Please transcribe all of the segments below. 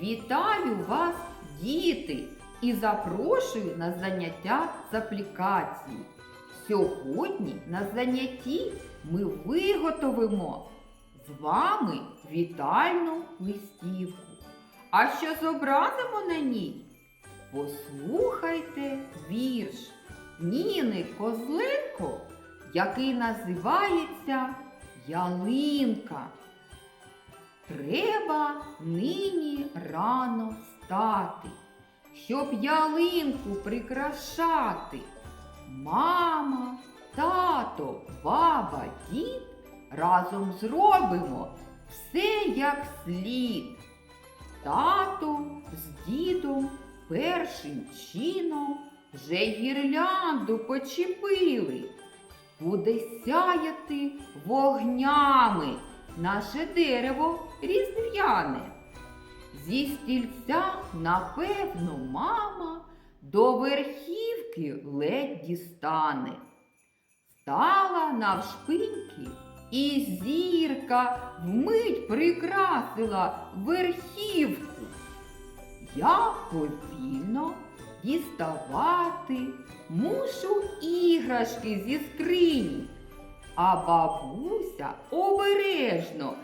Вітаю вас, діти, і запрошую на заняття з аплікації. Сьогодні на занятті ми виготовимо з вами вітальну листівку. А що зобразимо на ній? Послухайте вірш Ніни Козленко, який називається Ялинка. Треба нині рано встати, щоб ялинку прикрашати. Мама, тато, баба, дід разом зробимо все як слід. Тато з дідом першим чином вже гірлянду почепили. Буде сяяти вогнями наше дерево різдвяне. Зі стільця, напевно, мама до верхівки ледь дістане. Стала навшпиньки, і зірка вмить прикрасила верхівку. Я повільно діставати мушу іграшки зі скрині, а бабуся обережно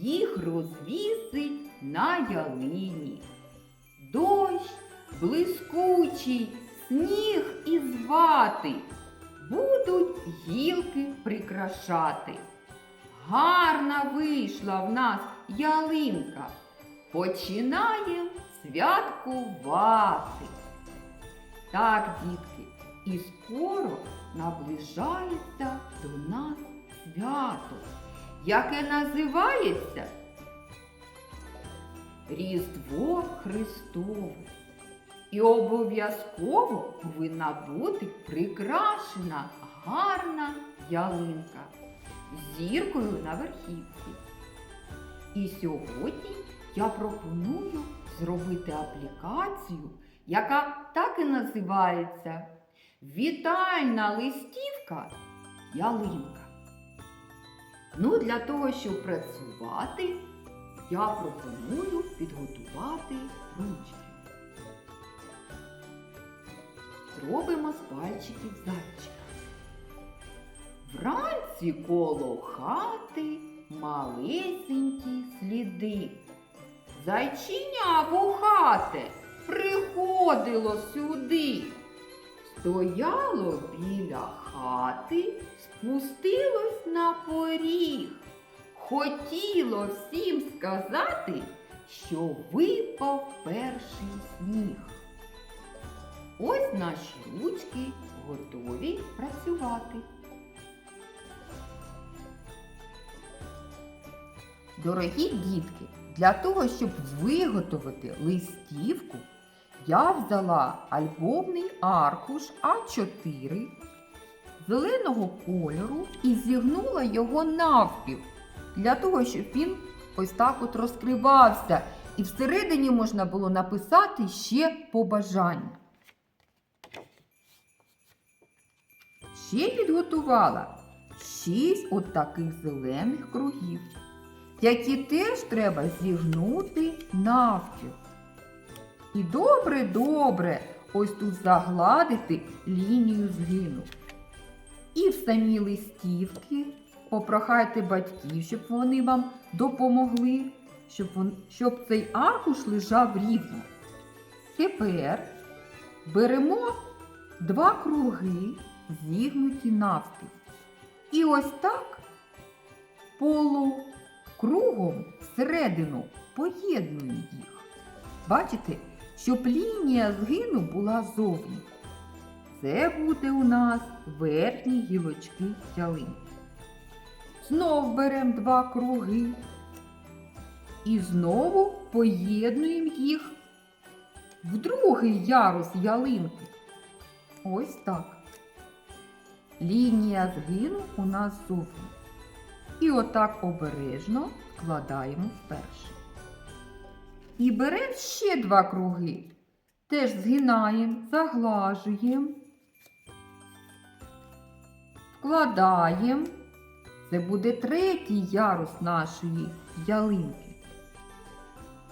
їх розвісить на ялині. Дощ блискучий, сніг із вати будуть гілки прикрашати. Гарна вийшла в нас ялинка. Починаєм святкувати. Так, дітки, і скоро наближається до нас свято, яке називається Різдво Христове. І обов'язково повинна бути прикрашена гарна ялинка з зіркою на верхівці. І сьогодні я пропоную зробити аплікацію, яка так і називається Вітальна листівка ялинка. Ну, для того, щоб працювати, я пропоную підготувати ручки. Зробимо з пальчиків зайчика. Вранці коло хати малесенькі сліди. Зайчиня вухате приходило сюди. Стояло біля хати, спустилось на поріг. Хотіло всім сказати, що випав перший сніг. Ось наші ручки готові працювати. Дорогі дітки, для того, щоб виготовити листівку, я взяла альбомний аркуш А4 зеленого кольору і зігнула його навпіл, для того, щоб він ось так от розкривався. І всередині можна було написати ще побажання. Ще підготувала шість от таких зелених кругів, які теж треба зігнути навпіл. І добре-добре ось тут загладити лінію згину. І в самі листівки попрохайте батьків, щоб вони вам допомогли, щоб, вон, щоб цей аркуш лежав рівно. Тепер беремо два круги, зігнуті навпіл. І ось так полукругом всередину поєднуємо їх. Бачите, щоб лінія згину була зовні. Це буде у нас верхні гілочки ялинки. Знов беремо два круги і знову поєднуємо їх в другий ярус ялинки. Ось так. Лінія згину у нас зовні. І отак обережно вкладаємо в перший. І беремо ще два круги. Теж згинаємо, заглажуємо, вкладаємо. Це буде третій ярус нашої ялинки.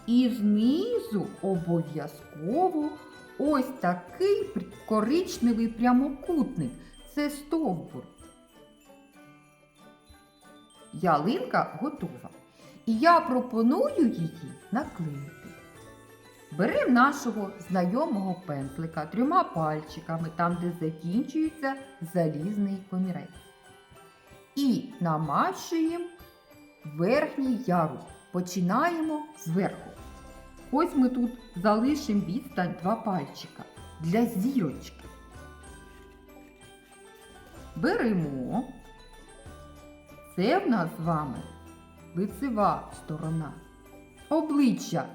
І знизу обов'язково ось такий коричневий прямокутник. Це стовбур. Ялинка готова. І я пропоную її наклеїти. Беремо нашого знайомого пензлика трьома пальчиками, там, де закінчується залізний комірець. І намащуємо верхній ярус. Починаємо зверху. Ось ми тут залишимо відстань два пальчика для зірочки. Беремо. Це в нас з вами лицева сторона, обличчя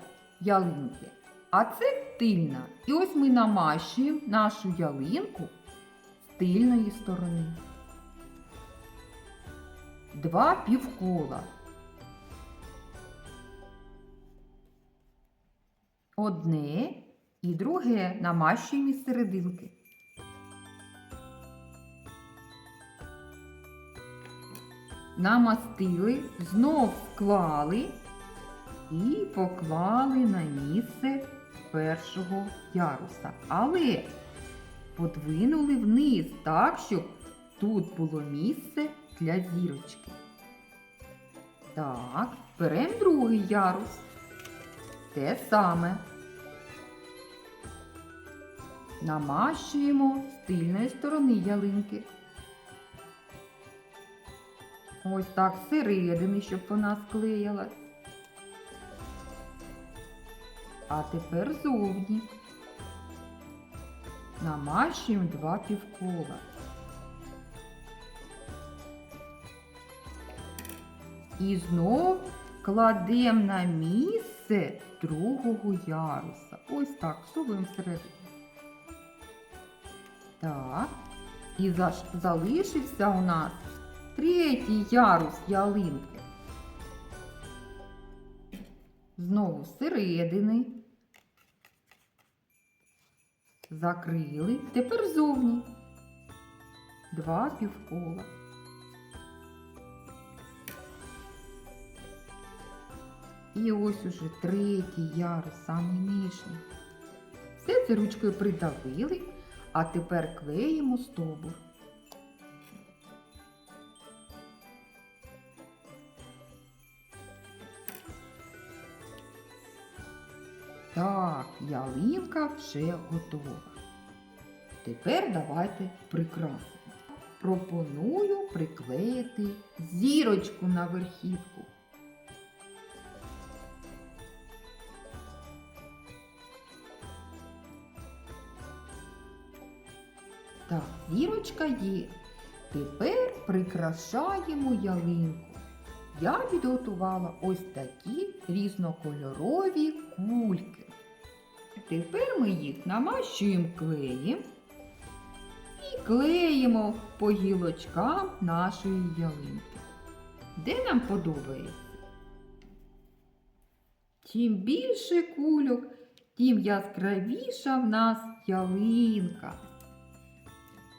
ялинки, а це тильна. І ось ми намащуємо нашу ялинку з тильної сторони. Два півкола. Одне і друге намащуємо із серединки. Намастили, знов склали і поклали на місце першого яруса. Але подвинули вниз так, щоб тут було місце для зірочки. Так, беремо другий ярус. Те саме. Намащуємо з тильної сторони ялинки. Ось так зсередини, щоб вона склеїлась. А тепер зовні. Намащуємо два півкола. І знов кладемо на місце другого яруса. Ось так, всовуємо всередину. Так. І залишився у нас третій ярус ялинки. Знову зсередини. Закрили. Тепер зовні. Два півкола. І ось уже третій ярус, самий нижній. Все це ручкою придавили, а тепер клеїмо стовбур. Так, ялинка вже готова. Тепер давайте прикрасимо. Пропоную приклеїти зірочку на верхівку. Так, зірочка є. Тепер прикрашаємо ялинку. Я підготувала ось такі різнокольорові кульки. Тепер ми їх намащуємо клеєм і клеїмо по гілочкам нашої ялинки. Де нам подобається? Чим більше кульок, тим яскравіша в нас ялинка.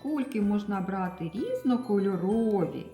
Кульки можна брати різнокольорові.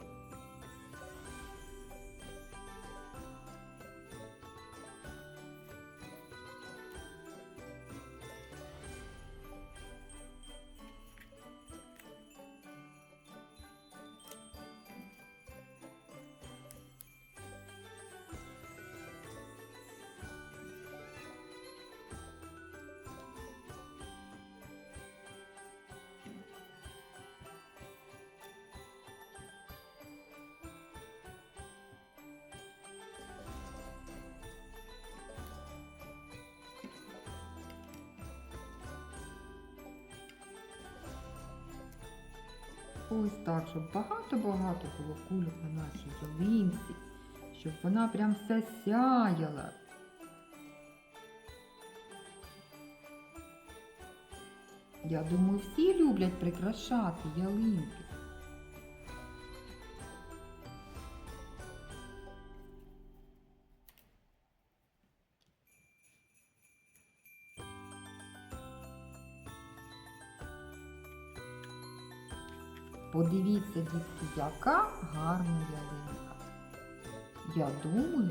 Ось так, щоб багато-багато було кульок на нашій ялинці, щоб вона прям вся сяяла. Я думаю, всі люблять прикрашати ялинки. Подивіться, дітки, яка гарна ялинка. Я думаю,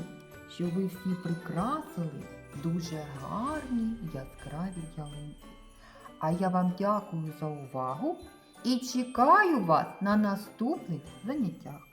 що ви всі прикрасили дуже гарні яскраві ялинки. А я вам дякую за увагу і чекаю вас на наступних заняттях.